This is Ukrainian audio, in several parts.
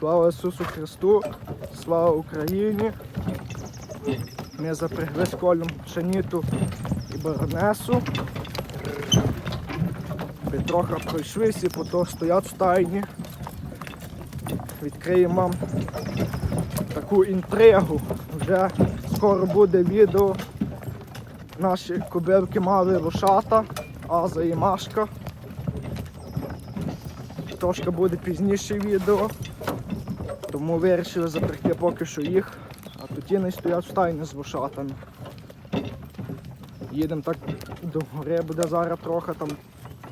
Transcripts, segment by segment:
Слава Ісусу Христу, слава Україні. Ми запрягли з колем пшеніту і баронесу. Ми трохи пройшлися, по то стоять в стайні. Відкриємо вам таку інтригу. Вже скоро буде відео. Наші кобилки мали лошата, Аза і Машка. Трошки буде пізніше відео. Тому вирішили запрягти поки що їх, а тут не стоять в стайні з лошатами. Їдемо так до гори, буде зараз трохи там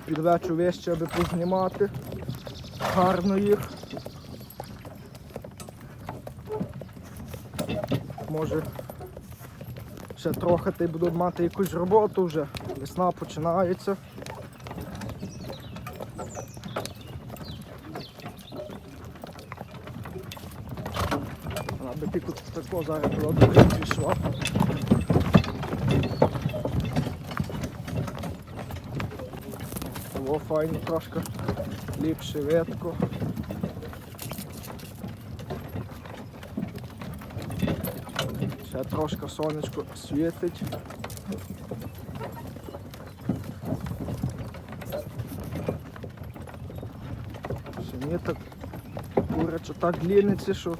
під вечір вище, аби познімати. Гарно їх. Може ще трохи та й будуть мати якусь роботу вже. Весна починається. Аби тільки тако зараз туди пішла. Було файно трошки ліпше ветко. Ще трошки сонечко світить. Ні так куряче так ліниться, що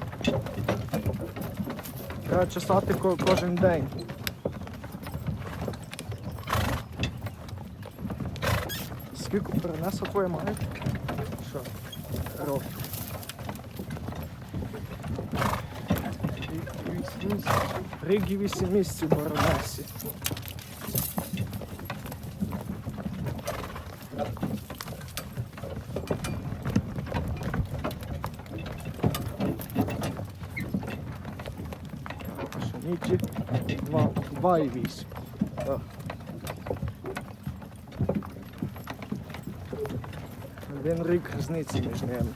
треба чесати кожен день. Скільки перенесла твоя має? Що? Років. І 8 місяців баронесі. Пшениці 2, 2 і 8. Так. Один рік різниці між ними.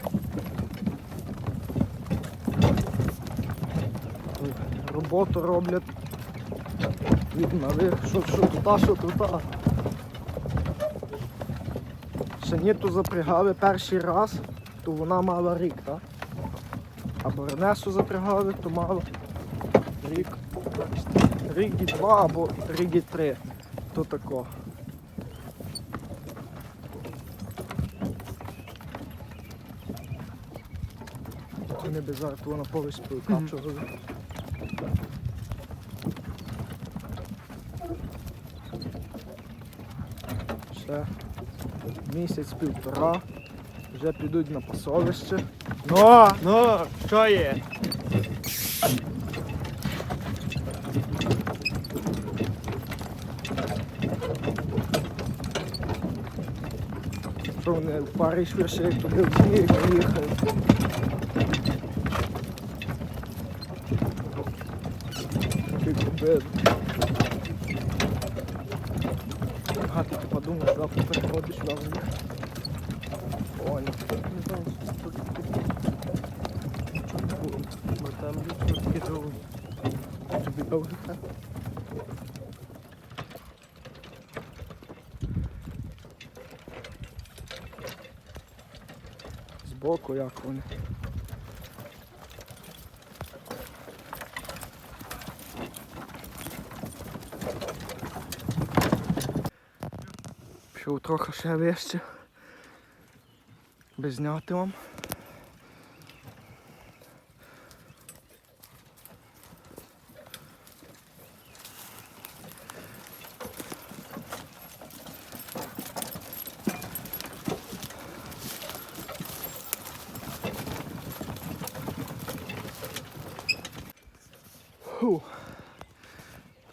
Роботу роблять від малих, що, що тута, що тута. Шаніту запрягали перший раз, то вона мала рік, так? А Баронесу запрягали, то мала рік. Рік і два або рік і три. То тако. Вони би зараз то на поле співкачували. Ще місяць-півтора. Вже підуть на пасовище. Ну, ну, що є? Що вони в парі швидше, як туди в сніг їхали. Такий кобил. А ти подумаєш, завтра приходиш сюди в них. Понял. Бо там лічно скидав. Тобі довго так? Збоку як вони. Пішов трохи ще вище. Без зняти вам.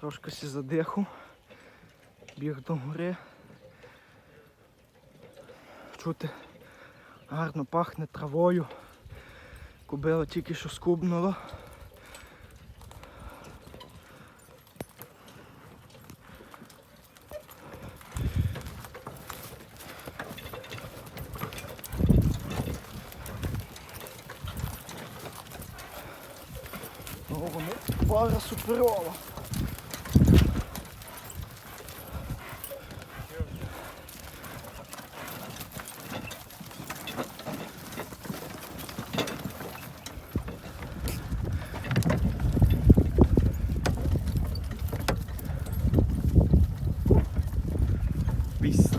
Трошки сі задиху. Біг до гори. Чути гарно пахне травою. Кубила тільки що скубнула. О, вони пара суперова.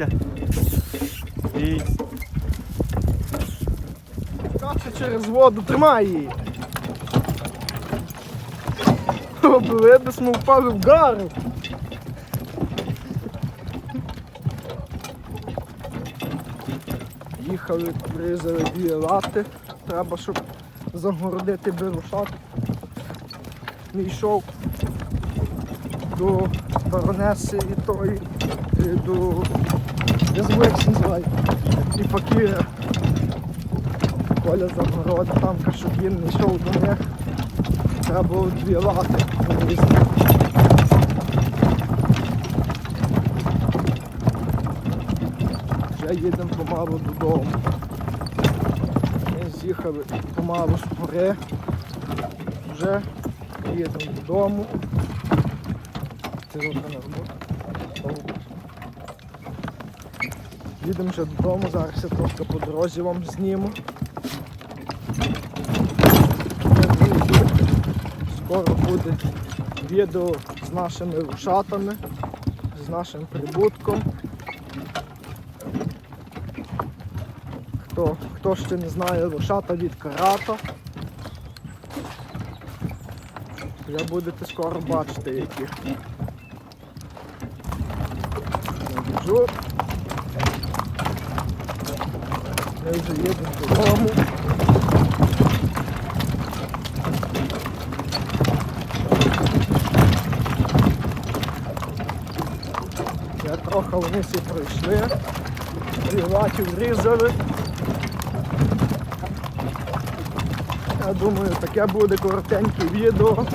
дивіться. Дивіться. Через воду, тримай її. Видно, ми впали в гару. Їхали, різали дві лати. Треба, щоб загородити берушат. Не йшов до баронеси і той і до я забув, як. І факіра. Коля загородив там, він не йшов до них. Треба було дві лати. Вже їдемо помалу додому. Ми з'їхали помалу з гори. Вже їдемо додому. Це на роботу. Їдемо вже додому, зараз я трошки по дорозі вам зніму. Скоро буде відео з нашими рушатами, з нашим прибутком. Хто, хто ще не знає рушата від карата, вже будете скоро бачити які. Біжу. Ми вже їдемо додому. Я трохи вниз і пройшли. Ріватів різали. Я думаю, таке буде коротеньке відео.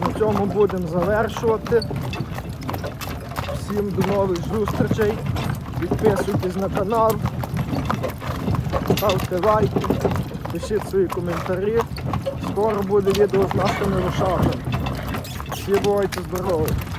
На цьому будемо завершувати. Всім до нових зустрічей. Підписуйтесь на канал, ставте лайки, пишіть свої коментарі. Скоро буде відео з нашими рушами. Всі бувайте здорові!